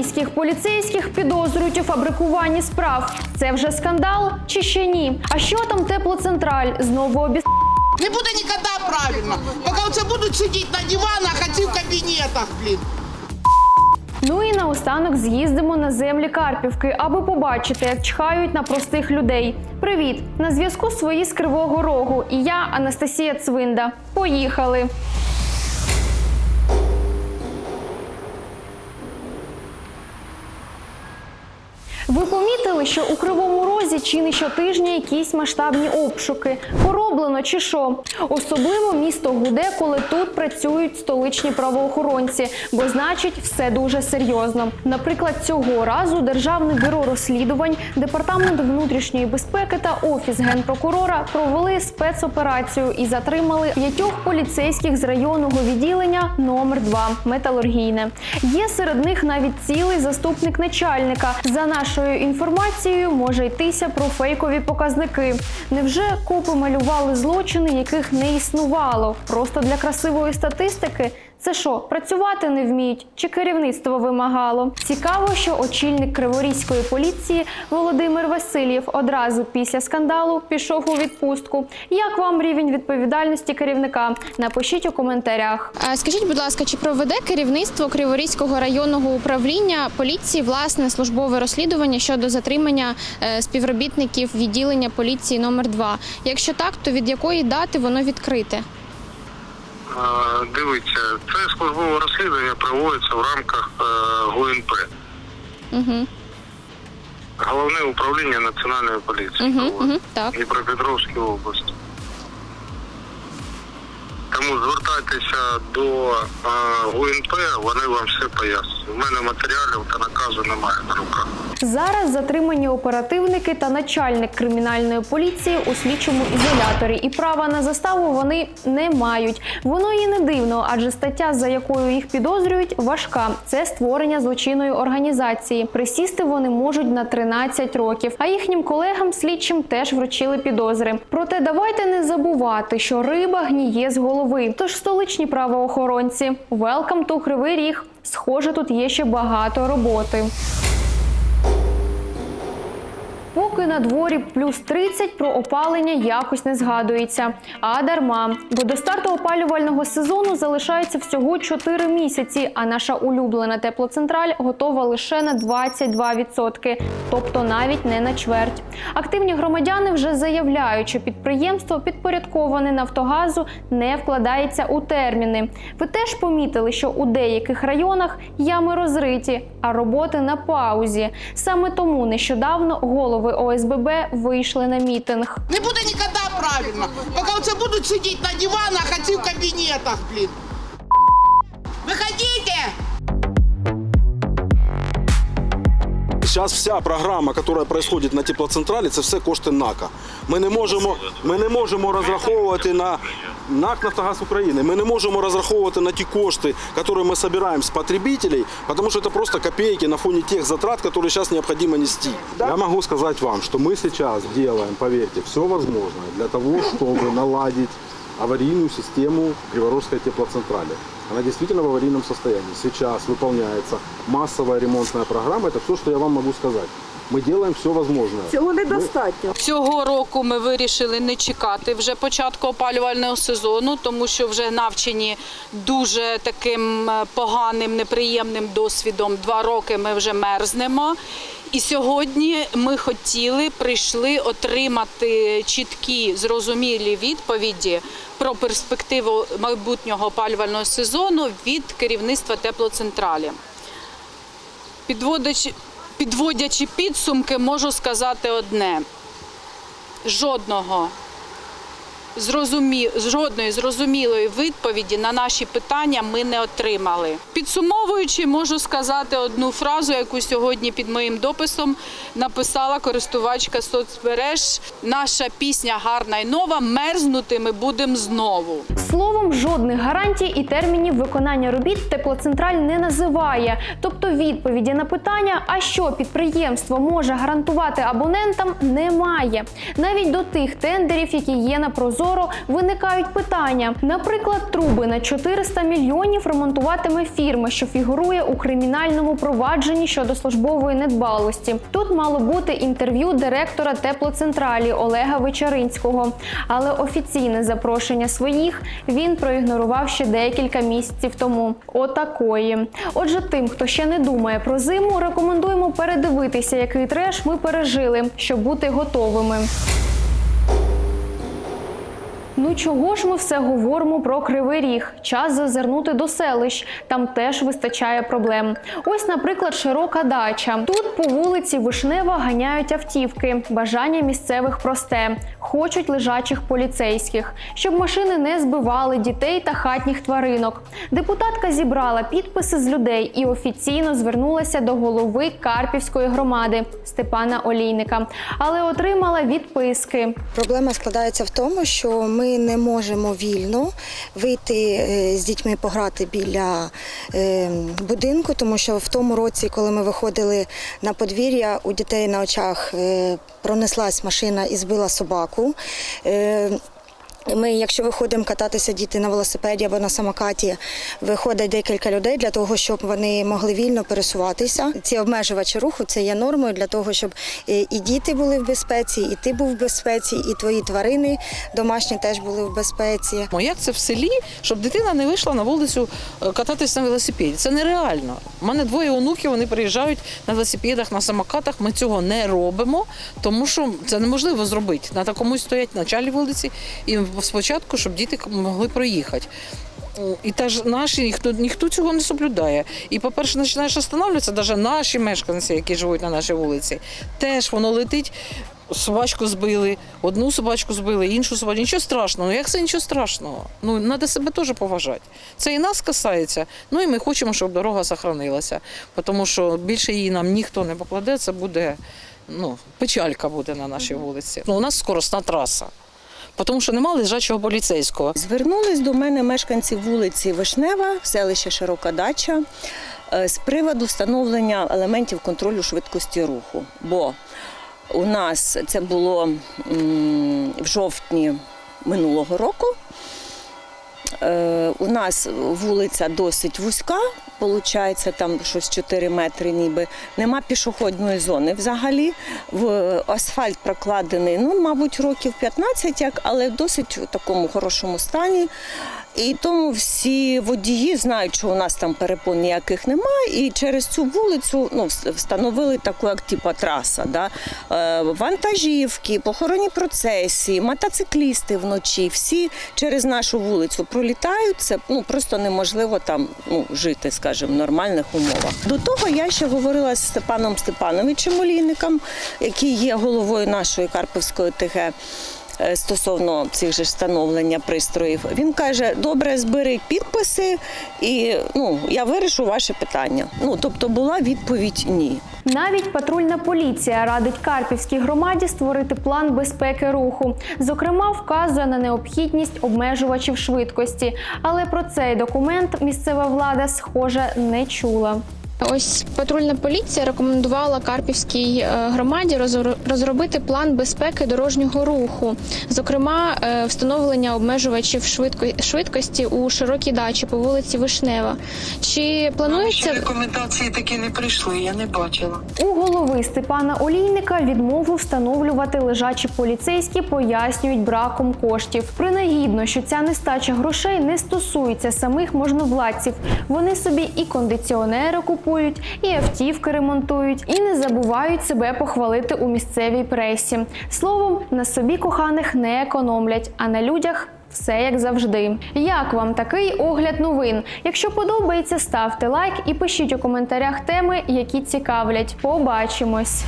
криворізьких поліцейських підозрюють у фабрикуванні справ. Це вже скандал чи ще ні? А що там теплоцентраль знову обіс... Не буде ніколи правильно. Поки оце будуть сидіти на диванах, а ці в кабінетах, блін. Ну і наостанок з'їздимо на землі Карпівки, аби побачити, як чхають на простих людей. Привіт! На зв'язку свої з Кривого Рогу. І я Анастасія Цвинда. Поїхали! Ви помітили, що у кривому розі чи не щотижня якісь масштабні обшуки? Пороблено чи що? Особливо місто гуде, коли тут працюють столичні правоохоронці, бо значить все дуже серйозно. Наприклад, цього разу Державне бюро розслідувань, департамент внутрішньої безпеки та офіс генпрокурора провели спецоперацію і затримали п'ятьох поліцейських з районного відділення номер 2 металургійне. Є серед них навіть цілий заступник начальника. За нашою інформацією, може йтися про фейкові показники. Невже копи малювали злочини, яких не існувало? Просто для красивої статистики? Це що, працювати не вміють? Чи керівництво вимагало? Цікаво, що очільник Криворізької поліції Володимир Васильєв одразу після скандалу пішов у відпустку. Як вам рівень відповідальності керівника? Напишіть у коментарях. Скажіть, будь ласка, чи проведе керівництво Криворізького районного управління поліції власне службове розслідування щодо затримання е, співробітників відділення поліції номер 2 Якщо так, то від якої дати воно відкрите? Е, Дивіться, це службове розслідування проводиться в рамках е, ГУНП. Угу. Головне управління Національної поліції Угу, угу, так. Дніпропетровській області. Тому звертайтеся до е, ГУНП, вони вам все пояснять. У мене матеріалів та наказу немає на руках. Зараз затримані оперативники та начальник кримінальної поліції у слідчому ізоляторі, і права на заставу вони не мають. Воно і не дивно, адже стаття, за якою їх підозрюють, важка. Це створення злочинної організації. Присісти вони можуть на 13 років. А їхнім колегам слідчим теж вручили підозри. Проте давайте не забувати, що риба гніє з голови. Тож столичні правоохоронці, welcome to Кривий Ріг. Схоже, тут є ще багато роботи. 不 Поки на дворі плюс 30, про опалення якось не згадується. А дарма, бо до старту опалювального сезону залишається всього 4 місяці, а наша улюблена теплоцентраль готова лише на 22%, тобто навіть не на чверть. Активні громадяни вже заявляють, що підприємство, підпорядковане Нафтогазу, не вкладається у терміни. Ви теж помітили, що у деяких районах ями розриті, а роботи на паузі. Саме тому нещодавно голови ОСББ вийшли на мітинг. Не буде ніколи правильно. Поки це будуть сидіти на диванах, а ці в кабінетах, блін. Виходіть! Зараз вся програма, яка происходит на теплоцентралі, це все кошти НАКа. Ми не можемо, ми не можемо розраховувати на НАК «Нафтогаз України. Ми не можемо розраховувати на ті кошти, які ми збираємо з потребителей, тому що це просто копійки на фоні тих затрат, які зараз необхідно нести. Я можу сказати вам, що ми зараз робимо, повірте, все возможное для того, щоб наладити аварийную систему Криворожской теплоцентрали. Она действительно в аварийном состоянии. Сейчас выполняется массовая ремонтная программа. Это все, что я вам могу сказать. Мы делаем все возможное. Цього недостатньо. Цього року ми вирішили не чекати вже початку опалювального сезону, тому що вже навчені дуже таким е, поганим, неприємним досвідом. Два роки ми вже мерзнемо. І сьогодні ми хотіли, прийшли отримати чіткі, зрозумілі відповіді про перспективу майбутнього опалювального сезону від керівництва теплоцентралі. Підводячи, підводячи підсумки, можу сказати одне: жодного зрозумі... жодної зрозумілої відповіді на наші питання ми не отримали. Підсумовуючи, можу сказати одну фразу, яку сьогодні під моїм дописом написала користувачка соцмереж. Наша пісня гарна і нова. Мерзнути ми будемо знову. Словом, жодних гарантій і термінів виконання робіт теплоцентраль не називає. Тобто відповіді на питання, а що підприємство може гарантувати абонентам, немає. Навіть до тих тендерів, які є на прозорі прозоро, виникають питання. Наприклад, труби на 400 мільйонів ремонтуватиме фірма, що фігурує у кримінальному провадженні щодо службової недбалості. Тут мало бути інтерв'ю директора теплоцентралі Олега Вечеринського, але офіційне запрошення своїх він проігнорував ще декілька місяців тому. Отакої. Отже, тим, хто ще не думає про зиму, рекомендуємо передивитися, який треш ми пережили, щоб бути готовими. Ну чого ж ми все говоримо про кривий ріг? Час зазирнути до селищ. Там теж вистачає проблем. Ось, наприклад, широка дача. Тут по вулиці Вишнева ганяють автівки. Бажання місцевих просте. Хочуть лежачих поліцейських, щоб машини не збивали дітей та хатніх тваринок. Депутатка зібрала підписи з людей і офіційно звернулася до голови Карпівської громади Степана Олійника, але отримала відписки. Проблема складається в тому, що ми не можемо вільно вийти е, з дітьми пограти біля е, будинку, тому що в тому році, коли ми виходили на подвір'я, у дітей на очах е, пронеслась машина і збила собаку. Ми, якщо виходимо кататися діти на велосипеді або на самокаті, виходить декілька людей для того, щоб вони могли вільно пересуватися. Ці обмежувачі руху це є нормою для того, щоб е, і діти були в безпеці, і ти був в безпеці, і твої тварини домашні теж були в безпеці. Як це в селі, щоб дитина не вийшла на вулицю е, кататись на велосипеді? Це нереально. У мене двоє онуків, вони приїжджають на велосипедах, на самокатах. Ми цього не робимо, тому що це неможливо зробити. Треба комусь стоять на началі вулиці і спочатку, щоб діти могли проїхати. І теж наші ніхто ніхто цього не соблюдає. І, по-перше, починаєш встановлюватися, навіть наші мешканці, які живуть на нашій вулиці, теж воно летить. Собачку збили, одну собачку збили, іншу собачку. Нічого страшного. Ну як це нічого страшного? Ну треба себе теж поважати. Це і нас касається. Ну і ми хочемо, щоб дорога сохранилася. Тому що більше її нам ніхто не покладе. Це буде ну, печалька буде на нашій вулиці. Ну, у нас скоростна траса. Тому що немає лежачого поліцейського. Звернулись до мене мешканці вулиці Вишнева, селище Широка Дача, е, з приводу встановлення елементів контролю швидкості руху. Бо у нас це було в жовтні минулого року. Е, У нас вулиця досить вузька, виходить, там щось 4 метри ніби. Нема пішохідної зони взагалі. В асфальт прокладений, ну, мабуть, років 15, як, але досить в такому хорошому стані. І тому всі водії знають, що у нас там перепон ніяких немає, і через цю вулицю ну, встановили таку, як типа траса. Да? Е, вантажівки, похоронні процесії, мотоциклісти вночі, всі через нашу вулицю пролітають. Це ну, просто неможливо там ну, жити, скажімо, в нормальних умовах. До того я ще говорила з Степаном Степановичем Олійником, який є головою нашої Карпівської ТГ стосовно цих же встановлення пристроїв. Він каже: добре, збери підписи, і ну я вирішу ваше питання. Ну тобто була відповідь ні. Навіть патрульна поліція радить Карпівській громаді створити план безпеки руху. Зокрема, вказує на необхідність обмежувачів швидкості. Але про цей документ місцева влада, схоже, не чула. Ось патрульна поліція рекомендувала Карпівській е, громаді розробити план безпеки дорожнього руху, зокрема, е, встановлення обмежувачів швидко- швидкості у широкій дачі по вулиці Вишнева. Чи планується рекомендації такі не прийшли, я не бачила. У голови Степана Олійника відмову встановлювати лежачі поліцейські пояснюють браком коштів. Принагідно, що ця нестача грошей не стосується самих можновладців. Вони собі і кондиціонери купують, і автівки ремонтують, і не забувають себе похвалити у місцевій пресі. Словом, на собі коханих не економлять, а на людях. Все як завжди. Як вам такий огляд новин? Якщо подобається, ставте лайк і пишіть у коментарях теми, які цікавлять. Побачимось!